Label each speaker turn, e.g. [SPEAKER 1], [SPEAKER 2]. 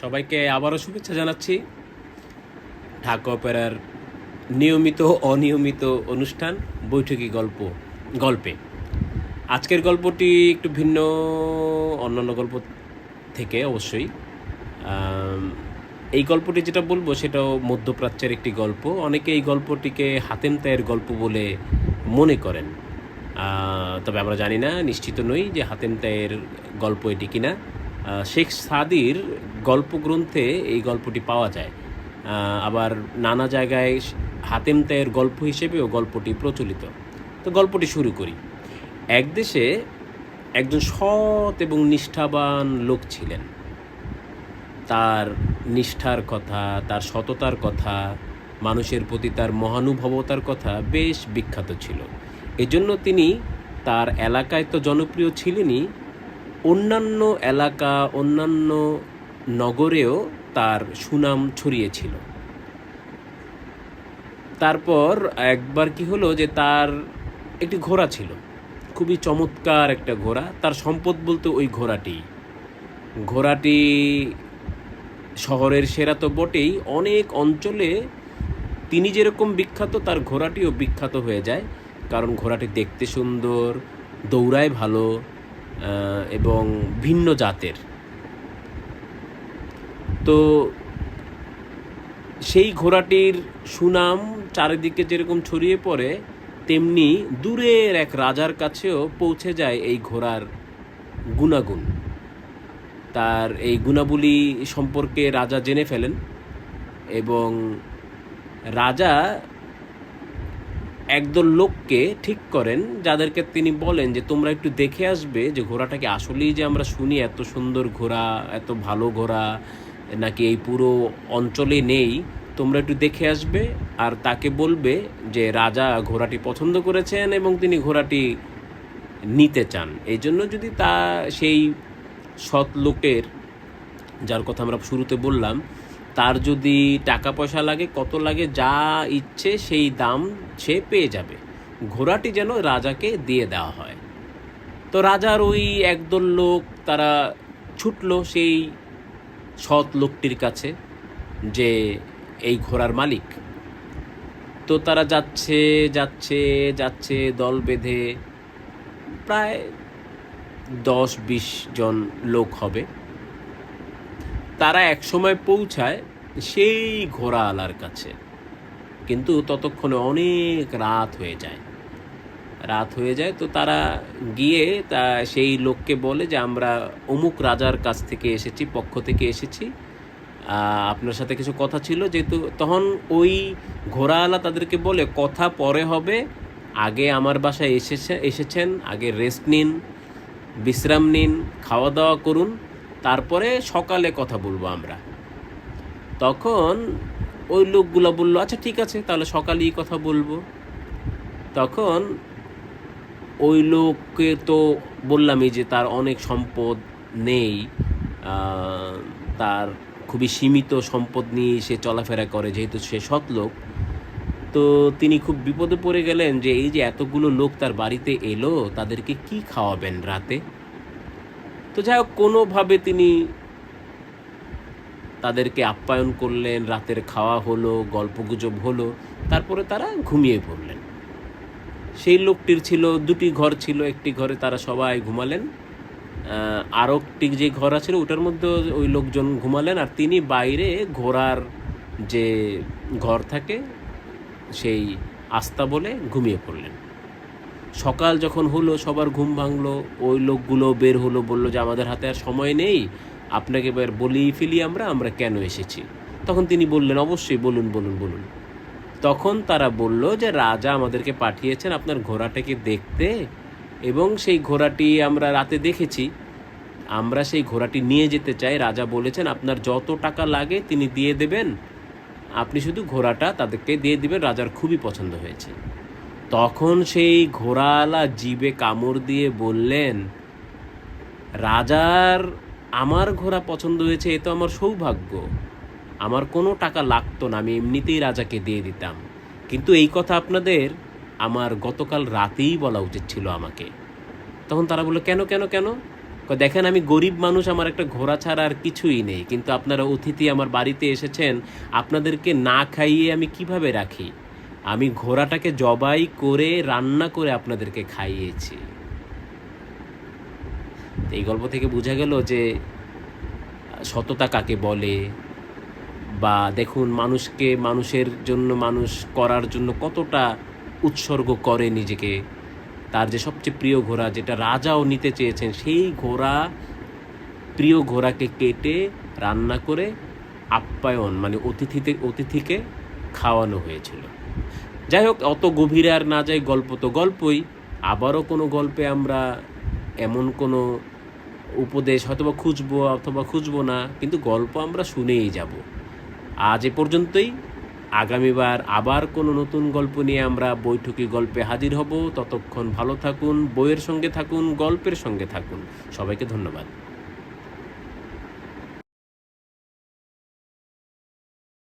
[SPEAKER 1] সবাইকে আবারও শুভেচ্ছা জানাচ্ছি। ঢাকা অপেরার নিয়মিত, অনিয়মিত অনুষ্ঠান, বৈঠকি গল্প, গল্পে। আজকের গল্পটি একটু ভিন্ন, অন্যান্য গল্প থেকে অবশ্যই। এই গল্পটি যেটা বলব সেটাও মধ্যপ্রাচ্যের একটি গল্প। অনেকে এই গল্পটিকে হাতেম তায়ের গল্প বলে মনে করেন। তবে আমরা জানি না, নিশ্চিত নই যে হাতেম তায়ের গল্প এটি কিনা। শেখ সাদির গল্পগ্রন্থে এই গল্পটি পাওয়া যায়। আবার নানা জায়গায় হাতেম তায়ের গল্প হিসেবেও গল্পটি প্রচলিত। তো গল্পটি শুরু করি। এক দেশে একজন সৎ এবং নিষ্ঠাবান লোক ছিলেন। তার নিষ্ঠার কথা, তার সততার কথা, মানুষের প্রতি তার মহানুভবতার কথা বেশ বিখ্যাত ছিল। এজন্য তিনি তার এলাকায় তো জনপ্রিয় ছিলেনই অন্যান্য এলাকা, অন্যান্য নগরেও তার সুনাম ছড়িয়েছিল। তারপর একবার কি হলো যে তার একটি ঘোড়া ছিল। খুবই চমৎকার একটা ঘোড়া। তার সম্পদ বলতে ওই ঘোড়াটি। ঘোড়াটি শহরের সেরা তো বটেই। অনেক অঞ্চলে তিনি যেরকম বিখ্যাত, তার ঘোড়াটিও বিখ্যাত হয়ে যায়। কারণ ঘোড়াটি দেখতে সুন্দর, দৌড়ায় ভালো এবং ভিন্ন জাতের। তো সেই ঘোড়াটির সুনাম চারিদিকে যেরকম ছড়িয়ে পড়ে, তেমনি দূরের এক রাজার কাছেও পৌঁছে যায় এই ঘোড়ার গুণাগুণ। তার এই গুণাবলী সম্পর্কে রাজা জেনে ফেলেন এবং রাজা একদল লোককে ঠিক করেন, যাদেরকে তিনি বলেন যে তোমরা একটু দেখে আসবে যে ঘোড়াটাকে আসলেই যে আমরা শুনি এত সুন্দর ঘোড়া, এত ভালো ঘোড়া, নাকি এই পুরো অঞ্চলে নেই। তোমরা একটু দেখে আসবে আর তাকে বলবে যে রাজা ঘোড়াটি পছন্দ করেছেন এবং তিনি ঘোড়াটি নিতে চান। এই জন্য যদি তা সেই সৎ লোকের, যার কথা আমরা শুরুতে বললাম তার যদি টাকা পয়সা লাগে, কত লাগে, যা ইচ্ছে সেই দাম সে পেয়ে যাবে। ঘোড়াটি যেন রাজাকে দিয়ে দেওয়া হয়। তো রাজার ওই একদল লোক, তারা ছুটলো সেই সৎ লোকটির কাছে যে এই ঘোড়ার মালিক। তো তারা যাচ্ছে যাচ্ছে যাচ্ছে দল বেঁধে, প্রায় দশ বিশ জন লোক হবে। তারা একসময় পৌঁছায় সেই ঘোড়া আলার কাছে। কিন্তু ততক্ষণে অনেক রাত হয়ে যায়। রাত হয়ে যায় তো তারা গিয়ে তা সেই লোককে বলে যে, আমরা অমুক রাজার কাছ থেকে এসেছি, পক্ষ থেকে এসেছি। আপনার সাথে কিছু কথা ছিল? যেহেতু তখন ওই ঘোড়াওয়ালা তাদেরকে বলে, কথা পরে হবে। আগে আমার বাসায় এসেছে, এসেছেন, আগে রেস্ট নিন, বিশ্রাম নিন খাওয়া দাওয়া করুন। তারপরে সকালে কথা বলব আমরা। তখন ওই লোকগুলো বলল আচ্ছা ঠিক আছে, তাহলে সকালেই কথা বলব। তখন ওই লোককে তো বললামই যে তার অনেক সম্পদ নেই তার খুবই সীমিত সম্পদ নিয়ে সে চলাফেরা করে, যেহেতু সে সৎ লোক। তো তিনি খুব বিপদে পড়ে গেলেন যে, এই যে এতগুলো লোক তার বাড়িতে এলো, তাদেরকে কি খাওয়াবেন রাতে? তো যাই হোক, কোনোভাবে তিনি তাদেরকে আপ্যায়ন করলেন, রাতের খাওয়া হলো, গল্পগুজব হলো, তারপরে তারা ঘুমিয়ে পড়লেন। সেই লোকটির ছিল, দুটি ঘর ছিল, একটি ঘরে তারা সবাই ঘুমালেন। আরও একটি যে ঘর আছে, ওটার মধ্যে ওই লোকজন ঘুমালেন, আর তিনি বাইরে ঘোড়ার যে ঘর থাকে, সেই আস্তা বলে ঘুমিয়ে পড়লেন। সকাল যখন হলো, সবার ঘুম ভাঙলো, ওই লোকগুলো বের হলো, বলল যে আমাদের হাতে আর সময় নেই, আপনাকে এবার বলি ফেলি আমরা আমরা কেন এসেছি? তখন তিনি বললেন, অবশ্যই, বলুন বলুন বলুন। তখন তারা বলল যে, রাজা আমাদেরকে পাঠিয়েছেন আপনার ঘোড়াটাকে দেখতে এবং সেই ঘোড়াটি আমরা রাতে দেখেছি। আমরা সেই ঘোড়াটি নিয়ে যেতে চাই। রাজা বলেছেন, আপনার যত টাকা লাগে তিনি দিয়ে দেবেন। আপনি শুধু ঘোড়াটা তাদেরকে দিয়ে দিবেন, রাজার খুবই পছন্দ হয়েছে। তখন সেই ঘোড়াওয়ালা জিবে কামড় দিয়ে বললেন, রাজার, আমার ঘোড়া পছন্দ হয়েছে, এ তো আমার সৌভাগ্য। আমার কোনো টাকা লাগতো না, আমি এমনিতেই রাজাকে দিয়ে দিতাম। কিন্তু এই কথা আপনাদের আমার গতকাল রাতেই বলা উচিত ছিল আমাকে। তখন তারা বলল, কেন কেন কেন? দেখেন, আমি গরিব মানুষ, আমার একটা ঘোড়া ছাড়া আর কিছুই নেই। কিন্তু আপনারা অতিথি আমার বাড়িতে এসেছেন, আপনাদেরকে না খাইয়ে আমি কীভাবে রাখি? আমি ঘোড়াটাকে জবাই করে, রান্না করে আপনাদেরকে খাইয়েছি। এই গল্প থেকে বোঝা গেল যে, সততা কাকে বলে? বা দেখুন, মানুষকে, মানুষের জন্য, মানুষ করার জন্য কতটা উৎসর্গ করে নিজেকে। তার যে সবচেয়ে প্রিয় ঘোড়া, যেটা রাজাও নিতে চেয়েছেন, সেই ঘোড়া, প্রিয় ঘোড়াকে কেটে রান্না করে আপ্যায়ন মানে অতিথিতে, অতিথিকে খাওয়ানো হয়েছিল। যাই হোক অত গভীরে আর না যাই গল্প তো গল্পই। আবারও কোনো গল্পে আমরা এমন কোনো উপদেশ হয়তোবা খুঁজবো অথবা খুঁজবো না, কিন্তু গল্প আমরা শুনেই যাব। আজ এ পর্যন্তই। আগামীবার আবার কোনো নতুন গল্প নিয়ে আমরা বৈঠকি গল্পে হাজির হব। ততক্ষণ ভালো থাকুন, বইয়ের সঙ্গে থাকুন, গল্পের সঙ্গে থাকুন। সবাইকে ধন্যবাদ।